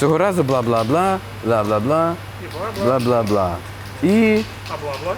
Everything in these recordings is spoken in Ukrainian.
Цього разу бла-бла-бла, бла-бла-бла, бла-бла-бла. І. А бла-бла.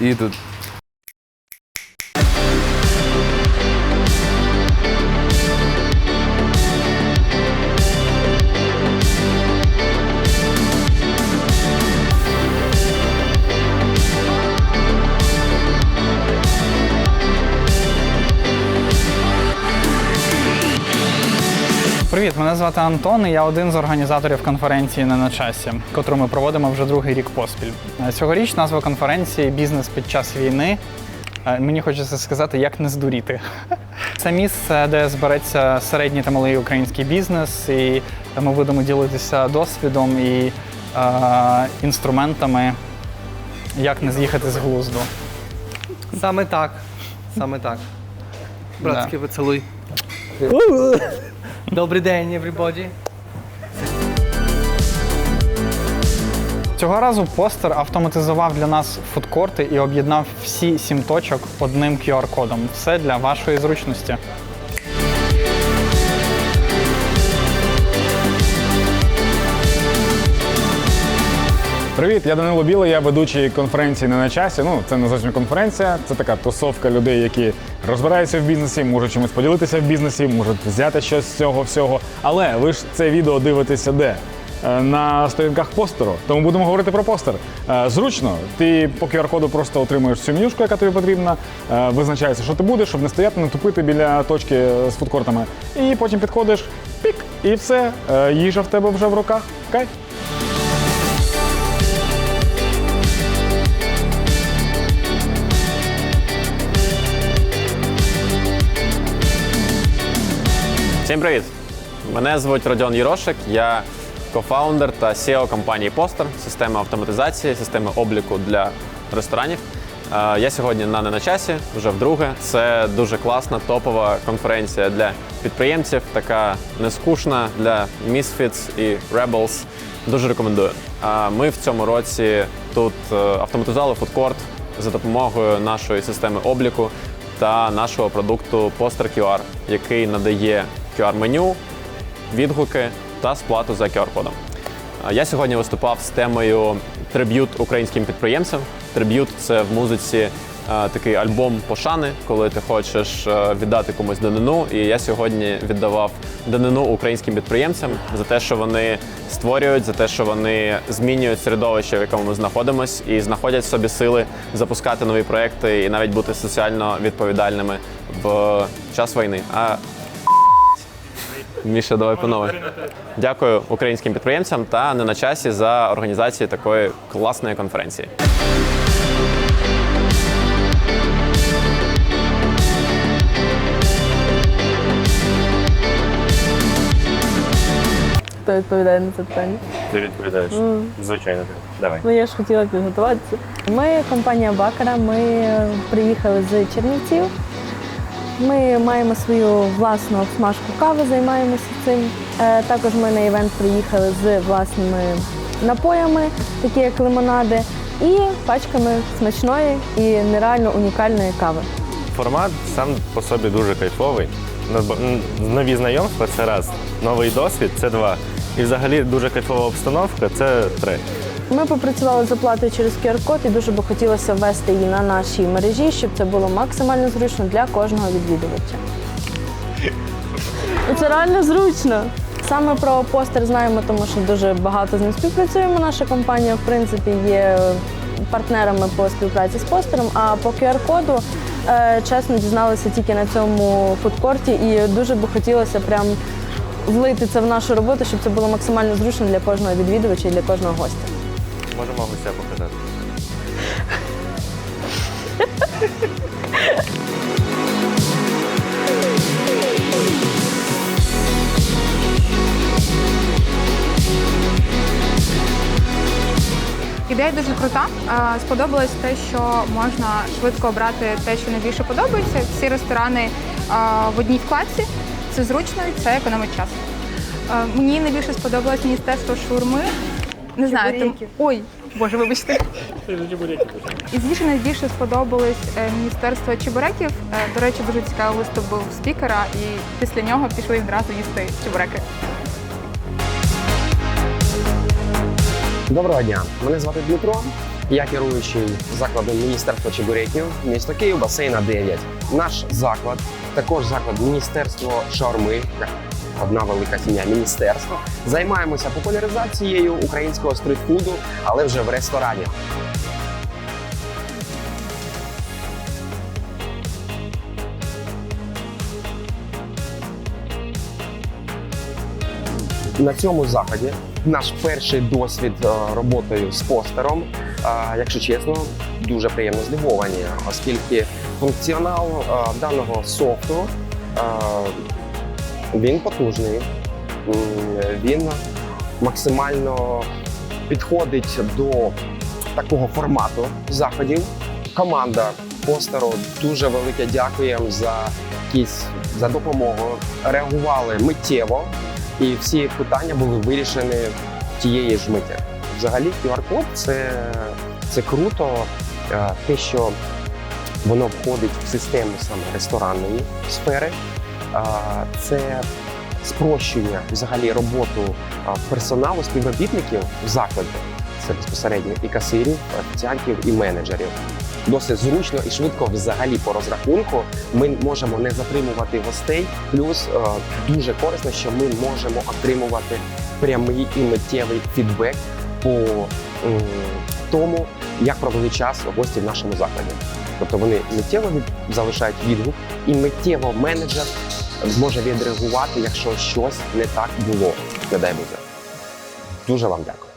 І тут. Привіт, мене звати Антон. і Я один з організаторів конференції не на часі, котру ми проводимо вже другий рік поспіль. Е, Цьогоріч назва конференції Бізнес під час війни. Е, Мені хочеться сказати, як не здуріти. Це місце, де збереться середній та малий український бізнес, і ми будемо ділитися досвідом і е, інструментами, як не з'їхати з глузду. Саме так. Саме так. Братський поцілуй. Добрий день, everybody. Цього разу постер автоматизував для нас фудкорти і об'єднав всі сім точок одним QR-кодом. Все для вашої зручності. Привіт, я Данило Білий, я ведучий конференції не на часі. Ну, це не зовсім конференція, це така тусовка людей, які розбираються в бізнесі, можуть чимось поділитися в бізнесі, можуть взяти щось з цього всього. Але ви ж це відео дивитеся де? Е, На сторінках постеру, тому будемо говорити про постер. Е, Зручно, ти по QR-коду просто отримуєш всю менюшку, яка тобі потрібна, е, визначається, що ти будеш, щоб не стояти, не тупити біля точки з фудкортами. І потім підходиш, пік, і все, їжа в тебе вже в руках. Кайф. Всім привіт! Мене звуть Родіон Єрошик, я кофаундер та SEO компанії Постер, системи автоматизації, системи обліку для ресторанів. Е, Я сьогодні на не на часі, вже вдруге. Це дуже класна топова конференція для підприємців, така нескучна для Misfits і Rebels. Дуже рекомендую. Е, Ми в цьому році тут е, автоматизували фудкорт за допомогою нашої системи обліку та нашого продукту Poster QR, який надає QR-меню, відгуки та сплату за QR-кодом. Я сьогодні виступав з темою триб'ют українським підприємцям. Триб'ют це в музиці е, такий альбом пошани, коли ти хочеш е, віддати комусь данину. І я сьогодні віддавав данину українським підприємцям за те, що вони створюють, за те, що вони змінюють середовище, в якому ми знаходимося, і знаходять в собі сили запускати нові проекти і навіть бути соціально відповідальними в час війни. Міша, давай по новій. Дякую українським підприємцям та не на часі за організацію такої класної конференції. Хто відповідає на це питання? Ти відповідаєш. Звичайно. Давай. Ну я ж хотіла підготуватися. Ми компанія Бакара. Ми е, приїхали з Чернівців. Ми маємо свою власну смажку кави, займаємося цим. Е, Також ми на івент приїхали з власними напоями, такі як лимонади, і пачками смачної і нереально унікальної кави. Формат сам по собі дуже кайфовий. Нові знайомства це раз. Новий досвід це два. І взагалі дуже кайфова обстановка це три. Ми попрацювали з оплатою через QR-код і дуже би хотілося ввести її на нашій мережі, щоб це було максимально зручно для кожного відвідувача. Це реально зручно. Саме про постер знаємо, тому що дуже багато з ним співпрацюємо. Наша компанія, в принципі, є партнерами по співпраці з постером. А по QR-коду, е, чесно, дізналися тільки на цьому фудкорті, і дуже би хотілося прям влити це в нашу роботу, щоб це було максимально зручно для кожного відвідувача і для кожного гостя. Можемо гостя показати. Ідея дуже крута. Сподобалось те, що можна швидко обрати те, що найбільше подобається. Всі ресторани в одній вкладці. Це зручно і це економить час. Мені найбільше сподобалось міністерство шурми. Не знаю, там... ой, боже, вибачте. І звісно, найбільше сподобалось е, міністерство чебуреків. Е, До речі, дуже цікавий виступ був спікера, і після нього пішли відразу їсти чебуреки. Доброго дня, мене звати Дмитро. Я керуючий закладом Міністерства Чебуреків, місто Київ, басейна 9. Наш заклад, також заклад Міністерство шаурми, як одна велика сім'я міністерства. Займаємося популяризацією українського стрітфуду, але вже в ресторані. На цьому заході наш перший досвід е, роботою з постером. Е, Якщо чесно, дуже приємно здивовані, оскільки функціонал е, даного софту він потужний, він максимально підходить до такого формату заходів. Команда постеру дуже велике дякуємо за якісь за допомогу. Реагували миттєво, і всі питання були вирішені тієї ж миті. Взагалі, QR-код це, це круто, е, те, що воно входить в систему саме ресторанної сфери. Це спрощення взагалі роботу персоналу, співробітників в закладі. Це безпосередньо і касирів, офіціантів, і менеджерів. Досить зручно і швидко взагалі по розрахунку ми можемо не затримувати гостей. Плюс дуже корисно, що ми можемо отримувати прямий і миттєвий фідбек по тому, як провели час гості в нашому закладі. Тобто вони миттєво залишають відгук, і миттєво менеджер зможе відреагувати, якщо щось не так було. Не дай Боже. Дуже вам дякую.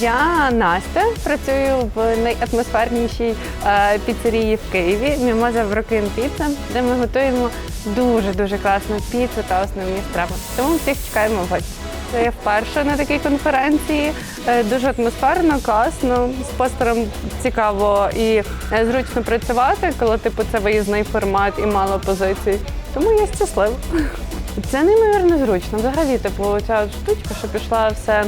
Я Настя, працюю в найатмосфернішій е, піцерії в Києві Мімоза Брокин Піца, де ми готуємо дуже дуже класну піцу та основні страви. Тому всіх чекаємо в гості. Це я вперше на такій конференції. Е, Дуже атмосферно, класно. З постером цікаво і е, зручно працювати, коли типу це виїзний формат і мало позицій. Тому я щаслива. Це неймовірно зручно. Взагалі, типу, ця штучка, що пішла все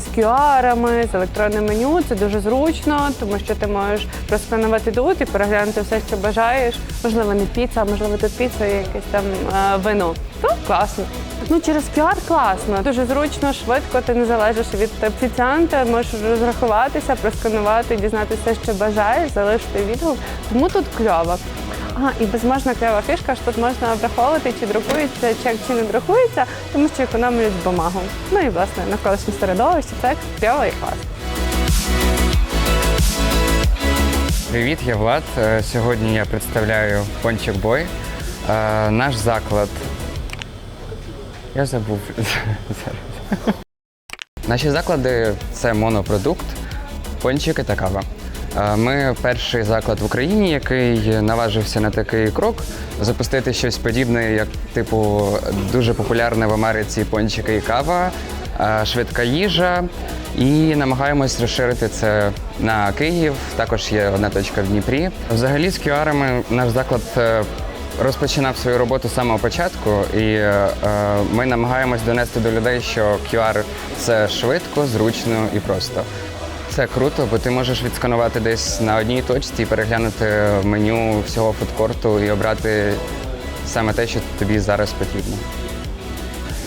з QR-ами, з електронним меню, це дуже зручно, тому що ти можеш просканувати тут і переглянути все, що бажаєш. Можливо, не піца, а можливо, тут піца і якесь там е, вино. То класно. Ну, через QR класно, дуже зручно, швидко, ти не залежиш від офіціанта, можеш розрахуватися, просканувати, дізнатися, що бажаєш, залишити відгук. Тому тут кльово. Ага, і безможна кльова фішка, що тут можна враховувати, чи друкується чек, чи не друкується, тому що економлюють бумагу. Ну і власне навколишнє середовище, це кльово і класно. Привіт, я Влад. Е, Сьогодні я представляю Пончик Бой. Е, Наш заклад. Я забув. зараз. Наші заклади це монопродукт, пончики та кава. Ми перший заклад в Україні, який наважився на такий крок запустити щось подібне, як типу дуже популярне в Америці пончики і кава, швидка їжа. І намагаємось розширити це на Київ. Також є одна точка в Дніпрі. Взагалі з QR-ами наш заклад е, розпочинав свою роботу з самого початку, і е, е, ми намагаємось донести до людей, що QR – це швидко, зручно і просто. Це круто, бо ти можеш відсканувати десь на одній точці переглянути меню всього фудкорту і обрати саме те, що тобі зараз потрібно.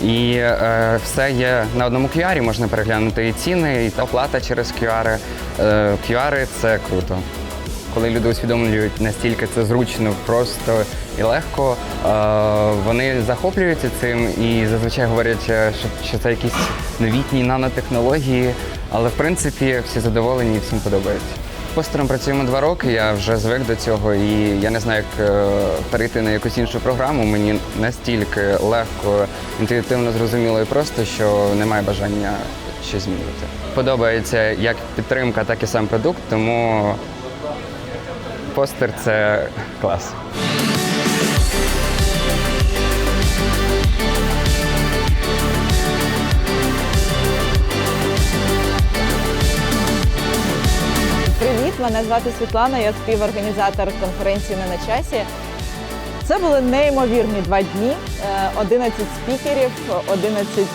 І е, все є на одному QR, можна переглянути і ціни, і оплата через QR. Е, QR – це круто. Коли люди усвідомлюють настільки це зручно, просто і легко, е, вони захоплюються цим і зазвичай говорять, е, що, що це якісь новітні нанотехнології, але в принципі всі задоволені і всім подобається. Постером працюємо два роки, я вже звик до цього, і я не знаю, як е, перейти на якусь іншу програму. Мені настільки легко, інтуїтивно зрозуміло і просто, що немає бажання щось змінювати. Подобається як підтримка, так і сам продукт, тому постер це клас. Мене звати Світлана, я співорганізатор конференції «Не на часі. Це були неймовірні два дні. Е, 11 спікерів, 11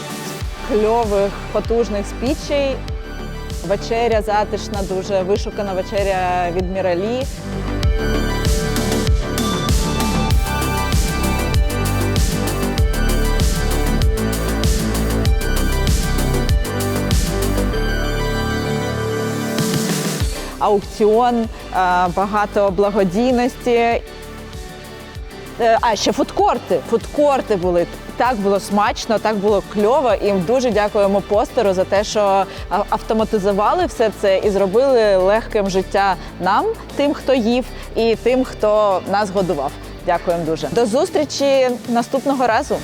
кльових, потужних спічей. Вечеря затишна, дуже вишукана вечеря від Міралі. Аукціон, е, багато благодійності. Е, А ще фудкорти. Фудкорти були. Так було смачно, так було кльово. І дуже дякуємо постеру за те, що автоматизували все це і зробили легким життя нам, тим, хто їв, і тим, хто нас годував. Дякуємо дуже. До зустрічі наступного разу.